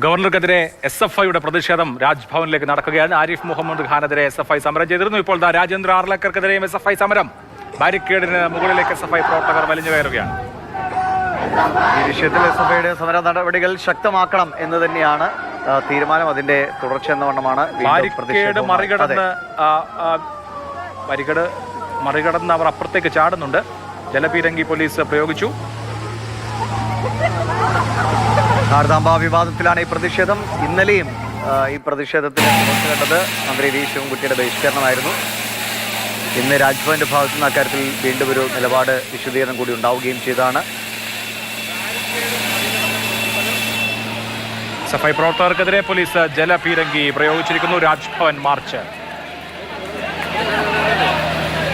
ഗവർണർക്കെതിരെ S F ഐയുടെ പ്രതിഷേധം രാജ്ഭവനിലേക്ക് നടക്കുകയാണ് ആരിഫ് മുഹമ്മദ് ഖാനെതിരെ എസ് എഫ് ഐ സമരം ചെയ്തിരുന്നു. ഇപ്പോൾ ദാ രാജേന്ദ്ര ആർലക്കർക്കെതിരെയും എസ് എഫ് ഐ സമരം. ബാരിക്കേഡിന് മുകളിലേക്ക് എസ് എഫ് ഐ പ്രവർത്തകർ വലിഞ്ഞു കയറുകയാണ്. ഈ വിഷയത്തിൽ എസ് എഫ് ഐയുടെ സമര നടപടികൾ ശക്തമാക്കണം എന്ന് തന്നെയാണ് തീരുമാനം. അതിന്റെ തുടർച്ച എന്ന വണ്ണമാണ് ബാരിക്കേഡ് ബാരിക്കേഡ് മറികടന്ന് അവർ അപ്പുറത്തേക്ക് ചാടുന്നുണ്ട്. ജലപീരങ്കി പോലീസ് പ്രയോഗിച്ചു. ശാരദാംബ വിവാദത്തിലാണ് ഈ പ്രതിഷേധം. ഇന്നലെയും ഈ പ്രതിഷേധത്തിന് കണ്ടത് മന്ത്രി വി. ശിവൻകുട്ടിയുടെ ബഹിഷ്കരണമായിരുന്നു. ഇന്ന് രാജ്ഭവന്റെ ഭാഗത്തു നിന്ന് അക്കാര്യത്തിൽ വീണ്ടും ഒരു നിലപാട് വിശദീകരണം കൂടി ഉണ്ടാവുകയും ചെയ്താണ് സഫൈ പ്രവർത്തകർക്കെതിരെ പോലീസ് ജലപീരങ്കി പ്രയോഗിച്ചിരിക്കുന്നു. രാജ്ഭവൻ മാർച്ച്.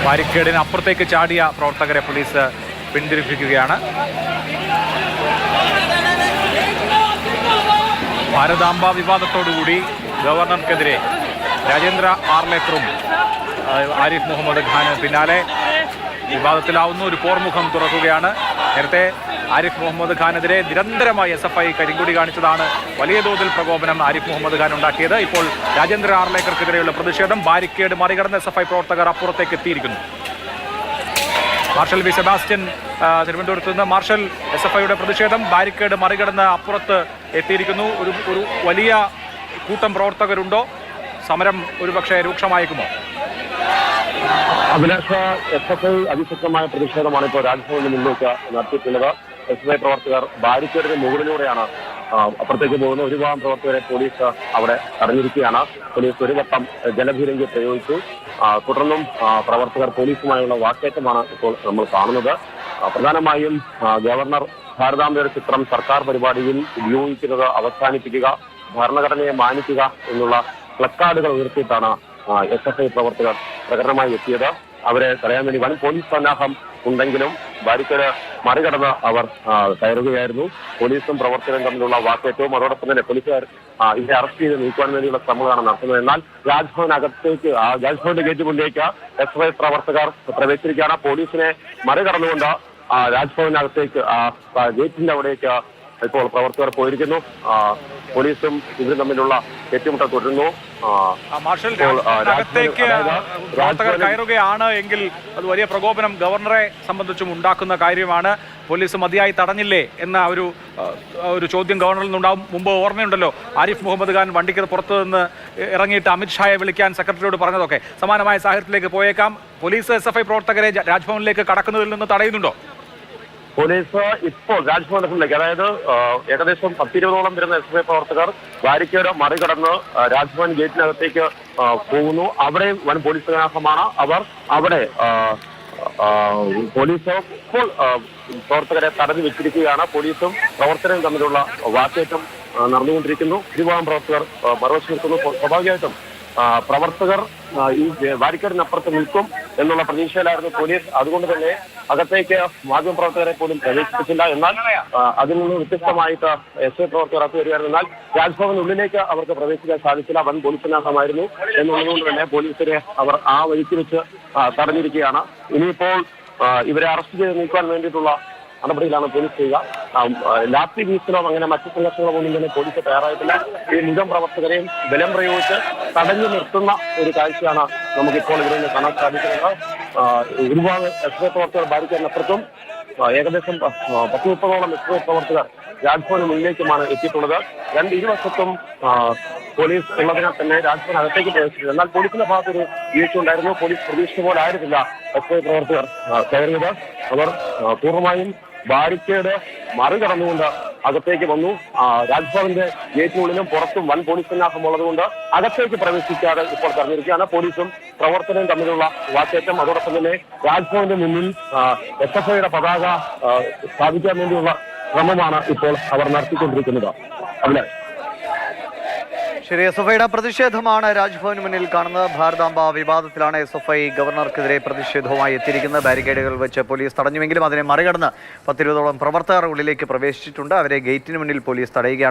ബാരിക്കേഡിന് അപ്പുറത്തേക്ക് ചാടിയ പ്രവർത്തകരെ പോലീസ് പിന്തിരിപ്പിക്കുകയാണ്. ഭാരതാംബ വിവാദത്തോടുകൂടി ഗവർണർക്കെതിരെ രാജേന്ദ്ര ആർലേക്കറും ആരിഫ് മുഹമ്മദ് ഖാന് പിന്നാലെ വിവാദത്തിലാവുന്ന. ഒരു പോർമുഖം തുറക്കുകയാണ്. നേരത്തെ ആരിഫ് മുഹമ്മദ് ഖാനെതിരെ നിരന്തരമായി എസ് എഫ് ഐ കരിങ്കുടി കാണിച്ചതാണ്. വലിയ തോതിൽ പ്രകോപനം ആരിഫ് മുഹമ്മദ് ഖാൻ ഉണ്ടാക്കിയത്. ഇപ്പോൾ രാജേന്ദ്ര ആർലേക്കർക്കെതിരെയുള്ള പ്രതിഷേധം ബാരിക്കേഡ് മറികടന്ന് എസ് എഫ് ഐ പ്രവർത്തകർ അപ്പുറത്തേക്ക് എത്തിയിരിക്കുന്നു. മാർഷൽ വി സെബാസ്റ്റ്യൻ തിരുവനന്തപുരത്ത് നിന്ന് മാർഷൽ എസ് എഫ് ഐയുടെ പ്രതിഷേധം ബാരിക്കേഡ് മറികടന്ന് അപ്പുറത്ത് എത്തിയിരിക്കുന്നു. ഒരു ഒരു വലിയ കൂട്ടം പ്രവർത്തകരുണ്ടോ? സമരം ഒരുപക്ഷെ രൂക്ഷമായേക്കുമോ? അഭിലാഷ എസ് എഫ് ഐ അതിശക്തമായ പ്രതിഷേധമാണ് ഇപ്പോൾ രാജ്ഭവനിൽ മുന്നോട്ട് നടത്തിയിട്ടുള്ളത്. എസ് എഫ് ഐ പ്രവർത്തകർ ബാരിക്കേഡിന് മുകളിലൂടെയാണ് അപ്പുറത്തേക്ക് പോകുന്ന ഒരു വിഭാഗം പ്രവർത്തകരെ പോലീസ് അവിടെ തടഞ്ഞിരിക്കുകയാണ്. പോലീസ് ഒരു വട്ടം ജലഭീരങ്കി പ്രയോഗിച്ചു. തുടർന്നും പ്രവർത്തകർ പോലീസുമായുള്ള വാക്കേറ്റമാണ് ഇപ്പോൾ നമ്മൾ കാണുന്നത്. പ്രധാനമായും ഗവർണർ ഭാരതാംബയുടെ ചിത്രം സർക്കാർ പരിപാടിയിൽ ഉപയോഗിക്കുന്നത് അവസാനിപ്പിക്കുക ഭരണഘടനയെ മാനിക്കുക എന്നുള്ള പ്ലക്കാർഡുകൾ ഉയർത്തിയിട്ടാണ് എസ് എഫ് ഐ പ്രവർത്തകർ പ്രകടനമായി എത്തിയത്. അവരെ തടയാൻ വേണ്ടി വൻ പോലീസ് സന്നാഹം ഉണ്ടെങ്കിലും ബാരിക്കേഡ് മറികടന്ന് അവർ കയറുകയായിരുന്നു. പോലീസും പ്രവർത്തകരും തമ്മിലുള്ള വാക്കേറ്റവും അതോടൊപ്പം തന്നെ പോലീസുകാർ ഇവരെ അറസ്റ്റ് ചെയ്ത് നീക്കുവാൻ വേണ്ടിയുള്ള ശ്രമങ്ങളാണ് നടത്തുന്നത്. എന്നാൽ രാജ്ഭവനകത്തേക്ക് രാജ്ഭവന്റെ ഗേറ്റ് മുന്നിലേക്ക് എസ് വൈ പ്രവർത്തകർ പ്രവേശിച്ചിരിക്കുകയാണ്. പോലീസിനെ മറികടന്നുകൊണ്ട് രാജ്ഭവനകത്തേക്ക് ഗേറ്റിന്റെ അവിടേക്ക് ഇപ്പോൾ പ്രവർത്തകർ പോയിരിക്കുന്നു. പോലീസും ഇവരും തമ്മിലുള്ള ഏറ്റുമുട്ടൽ തുടരുന്നു. മാർഷൽ പ്രവർത്തകർ കയറുകയാണ് എങ്കിൽ അത് വലിയ പ്രകോപനം ഗവർണറെ സംബന്ധിച്ചും ഉണ്ടാക്കുന്ന കാര്യമാണ്. പോലീസ് മതിയായി തടഞ്ഞില്ലേ എന്ന ഒരു ഒരു ചോദ്യം ഗവർണറിൽ നിന്നുണ്ടാവും. മുമ്പ് ഓർമ്മയുണ്ടല്ലോ ആരിഫ് മുഹമ്മദ് ഖാൻ വണ്ടിക്ക് പുറത്തു നിന്ന് ഇറങ്ങിയിട്ട് അമിത്ഷായെ വിളിക്കാൻ സെക്രട്ടറിയോട് പറഞ്ഞതൊക്കെ. സമാനമായ സാഹചര്യത്തിലേക്ക് പോയേക്കാം. പോലീസ് എസ് എഫ് ഐ പ്രവർത്തകരെ രാജ്ഭവനിലേക്ക് കടക്കുന്നതിൽ നിന്ന് തടയുന്നുണ്ടോ? പോലീസ് ഇപ്പോൾ രാജ്ഭവനത്തിലേക്ക് അതായത് ഏകദേശം പത്തിരുപതോളം വരുന്ന എസ് ഐ പ്രവർത്തകർ ബാരിക്കേഡ് മറികടന്ന് രാജ്ഭവൻ ഗേറ്റിനകത്തേക്ക് പോകുന്നു. അവിടെയും വൻ പോലീസ് സന്നാഹമാണ് അവർ അവിടെ പോലീസ് ഇപ്പോൾ പ്രവർത്തകരെ തടഞ്ഞു വെച്ചിരിക്കുകയാണ്. പോലീസും പ്രവർത്തകരും തമ്മിലുള്ള വാക്കേറ്റം നടന്നുകൊണ്ടിരിക്കുന്നു. തിരുവാം പ്രവർത്തകർ മറുവശം നിൽക്കുന്നു. സ്വാഭാവികമായിട്ടും പ്രവർത്തകർ ഈ ബാരിക്കേഡിനപ്പുറത്ത് നിൽക്കും. എന്നുള്ള പ്രതീക്ഷയിലായിരുന്നു പോലീസ്. അതുകൊണ്ട് തന്നെ അകത്തേക്ക് മാധ്യമപ്രവർത്തകരെ പോലും പ്രവേശിപ്പിച്ചില്ല എന്നാൽ അതിൽ നിന്ന് വ്യത്യസ്തമായിട്ട് എസ് ഐ പ്രവർത്തകർ അകത്ത് വരികയായിരുന്നു. എന്നാൽ രാജ്ഭവനുള്ളിലേക്ക് അവർക്ക് പ്രവേശിക്കാൻ സാധിച്ചില്ല. വൻ പോലീസിനാസമായിരുന്നു എന്നുള്ളതുകൊണ്ട് തന്നെ പോലീസിനെ അവർ ആ വഴിക്ക് വെച്ച് തടഞ്ഞിരിക്കുകയാണ്. ഇനിയിപ്പോൾ ഇവരെ അറസ്റ്റ് ചെയ്ത് നീക്കാൻ വേണ്ടിയിട്ടുള്ള നടപടിയിലാണ് പോലീസ് ചെയ്യുക. ലാത്തി വീസിലോ അങ്ങനെ മറ്റു സംഘർഷങ്ങളോ ഒന്നും തന്നെ പോലീസ് തയ്യാറായിട്ടില്ല. ഈ മുഖം പ്രവർത്തകരെയും ബലം പ്രയോഗിച്ച് തടഞ്ഞു നിർത്തുന്ന ഒരു കാഴ്ചയാണ് നമുക്കിപ്പോൾ ഇവിടെ നിന്ന് കാണാൻ സാധിക്കുന്നത്. ഒരുപാട് എസ് ഐ പ്രവർത്തകർ ബാരിക്കാരനപ്പുറത്തും ആ, ഏകദേശം പത്ത് മുപ്പതോളം എസ് പ്രവർത്തകർ രാജ്ഭവന് മുന്നിലേക്കുമാണ് എത്തിയിട്ടുള്ളത്. രണ്ട് ഇരുവശത്തും പോലീസ് ഉള്ളതിനാൽ തന്നെ രാജ്ഭവൻ അകത്തേക്ക് പ്രവേശിച്ചത് എന്നാൽ പോലീസിന്റെ ഭാഗത്തൊരു വീഴ്ച ഉണ്ടായിരുന്നു. പോലീസ് പ്രതീക്ഷിച്ച പോലെ ആയിരുന്നില്ല എസ് പ്രവർത്തകർ കയറിയത്. അവർ പൂർണമായും ബാരിക്കേഡ് മറികടന്നുകൊണ്ട് അകത്തേക്ക് വന്നു. രാജ്ഭവന്റെ ഗേറ്റിനുള്ളിലും പുറത്തും വൻ പോലീസ് സന്നാഹം ഉള്ളതുകൊണ്ട് അകത്തേക്ക് പ്രവേശിക്കാതെ ഇപ്പോൾ തെരഞ്ഞെടുക്കുകയാണ് പോലീസും പ്രവർത്തനവും തമ്മിലുള്ള വാക്കേറ്റം. അതോടൊപ്പം തന്നെ രാജ്ഭവന്റെ മുന്നിൽ എസ് എഫ് ഐയുടെ പതാക സ്ഥാപിക്കാൻ വേണ്ടിയുള്ള ശ്രമമാണ് ഇപ്പോൾ അവർ നടത്തിക്കൊണ്ടിരിക്കുന്നത്. അവിടെ ശരി എസ് എഫ് ഐയുടെ പ്രതിഷേധമാണ് രാജ്ഭവന് മുന്നിൽ കാണുന്നത്. ഭാരതാംബ വിവാദത്തിലാണ് എസ് എഫ് ഐ ഗവർണർക്കെതിരെ പ്രതിഷേധവുമായി എത്തിയിരിക്കുന്നത്. ബാരിക്കേഡുകൾ വെച്ച് പോലീസ് തടഞ്ഞുവെങ്കിലും അതിനെ മറികടന്ന് പത്തിരുപതോളം പ്രവർത്തകർ ഉള്ളിലേക്ക് പ്രവേശിച്ചിട്ടുണ്ട്. അവരെ ഗേറ്റിന് മുന്നിൽ പോലീസ് തടയുകയാണ്.